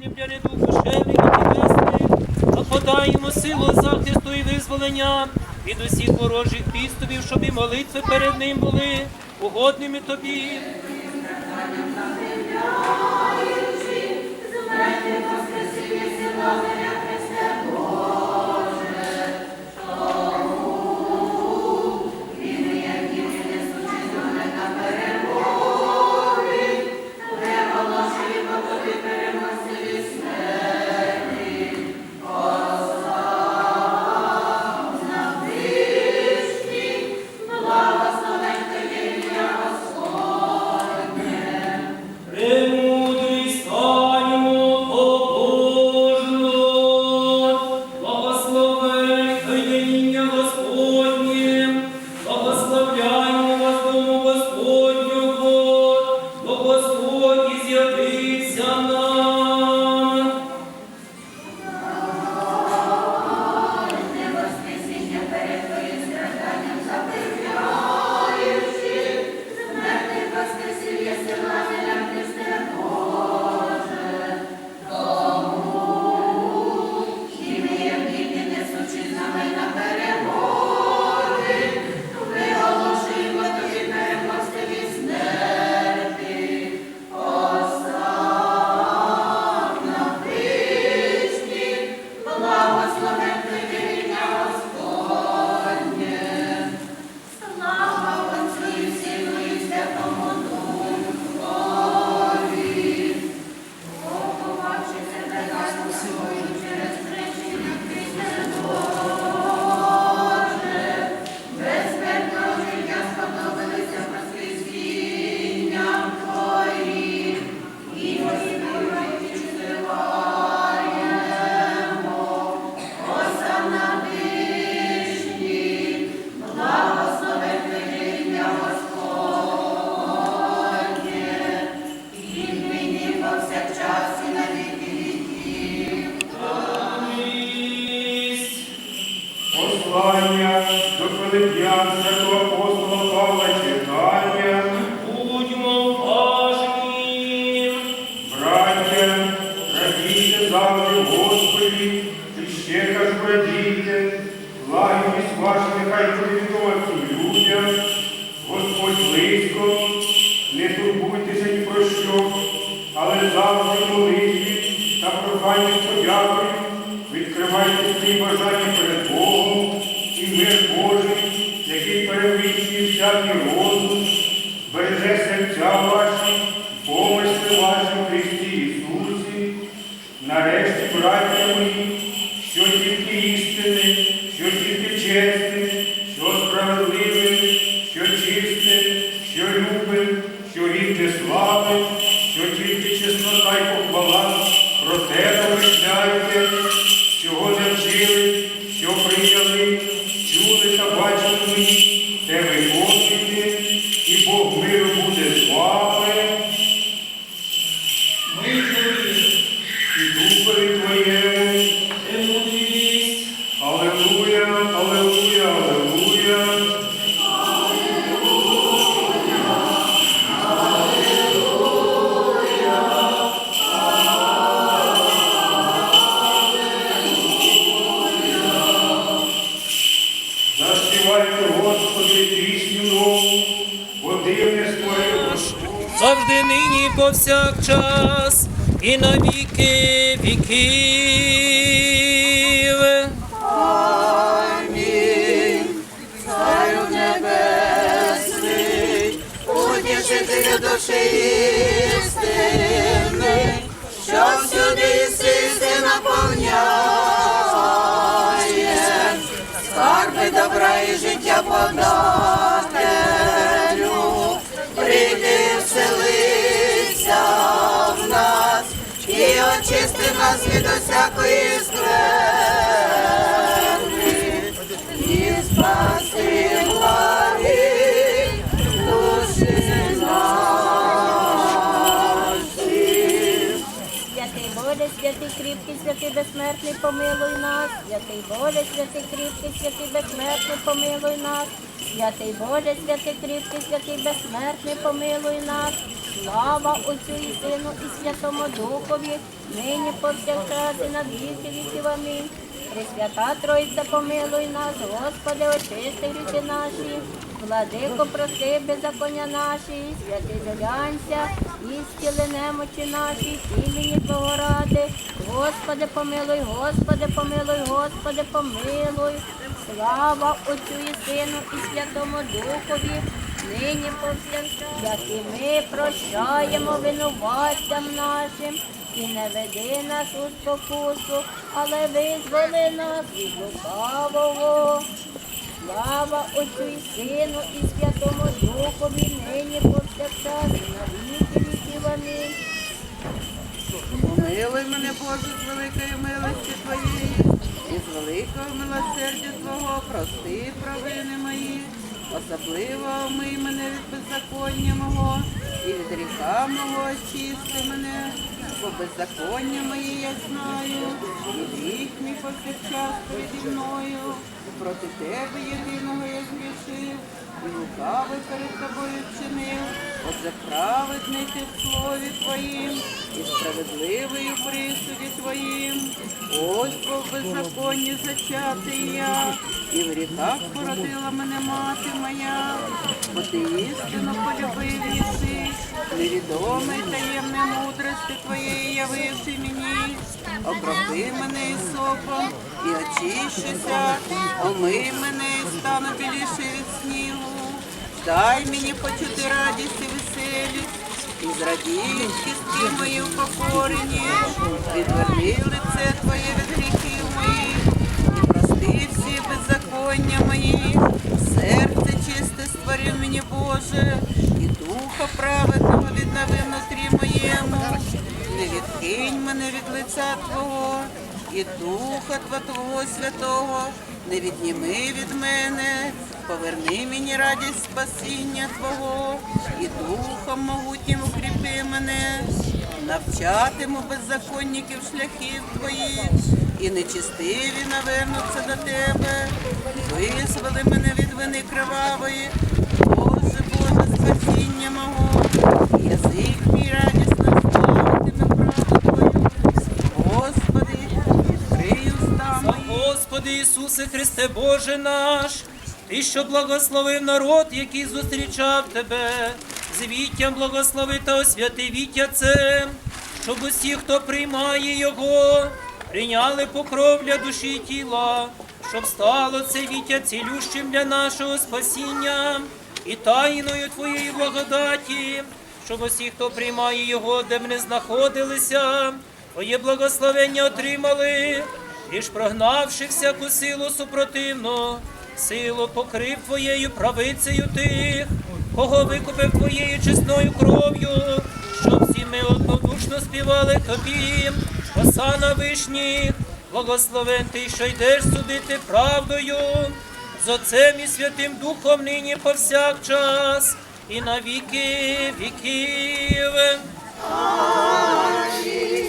Недуг душевних і тілесних, а подаємо силу захисту і визволення від усіх ворожих пістовів, щоб і молитви перед ним були угодними тобі. Премудрий всього. До Филип'ян святого апостола Павла читання. Будьмо уважні. Браття, радійте завжди Господі, і ще кажу радійте, лагідність ваша нехай буде людям, Господь близько, не турбуйтеся ні про що, але завжди молитві та проханні з подякою відкривайте свої бажання береже серця ваші, помисли ваші Христі Ісусі. Нарешті, браття мої, що тільки істини, що тільки чесне, що справедливе, що чисте, що любе, що рідне слави, що тільки чеснота й похвала, повсякчас, і на віки віків. Амінь. Царю небесний, утішителю душі істини, що всюди сиси наповняє, скарби добра і життя подателю, святий кріпкий, святий безсмертний, помилуй нас. Святий Боже, святий кріпкий, святий безсмертний, помилуй нас. Святий Боже, святий кріпкий, святий безсмертний, помилуй нас. Слава Отцю і Сину і Святому Духові, нині повсякчас і на віки віків. Амінь. Пресвята Тройця, помилуй нас, Господи, очисти гріхи наші, владико, прости беззаконня наші, святий зглянься, і зціли немочі наші, імені Твого ради. Господи, помилуй, Господи, помилуй, Господи, помилуй. Слава Отцю і Сину і Святому Духові, нині повсякчас, як і ми прощаємо винуватцям нашим. І не веди нас у спокусу, але визволи нас від лукавого. Слава Отцю і Сину і Святому Духові, нині повсякчас, і на віків. Помилуй мене, Боже, з великої милості Твоєї, і з великого милосердя Твого прости провини мої, особливо омий мене від беззаконня мого, і від гріха мого очисти мене, бо беззаконня моє я знаю, і гріх мій повсякчас переді мною, проти Тебе єдиного я згрішив, і лукавий перед тобою отже праведний в слові Твоїм, і справедливий у присуді Твоїм. Ось в беззаконні зачатий я, і в гріхах породила мене мати моя, бо ти істину полюбив єси, невідомий таємне мудрості Твоєї явивши мені, окропи мене ісопом і очищуся, омий мене і стану біліше від снігу. Дай мені почути радість і зрадіють кістки мої упокорені, відверни лице Твоє від гріхів моїх, і прости всі беззаконня мої, серце чисте створив мені, Боже, і духа праведного віднови внутрі моєму, не відкинь мене від лиця Твого, і духа Твого Святого, не відніми від мене, поверни мені радість спасіння Твого, і духом могутнім укріпи мене, навчатиму беззаконників шляхів Твоїх, і нечистиві навернуться до Тебе, визволи мене від вини кривавої, Боже, Боже, спасіння мого, язик мій радісно Ісусе Христе Боже наш, Ти, що благословив народ, який зустрічав Тебе, з віттям благослови та освяти віття це, щоб усі, хто приймає Його, прийняли покров для душі і тіла, щоб стало це віття цілющим для нашого спасіння і тайною Твоєї благодаті, щоб усі, хто приймає Його, де б не знаходилися, Твоє благословення отримали, і ж прогнавши всяку силу супротивну, силу покрив Твоєю правицею тих, кого викупив Твоєю чесною кров'ю, щоб всі ми однодушно співали Тобі, Осана вишніх, благословен Ти, що йдеш судити правдою, з Отцем і Святим Духом нині повсякчас, і на віки віків. Амінь.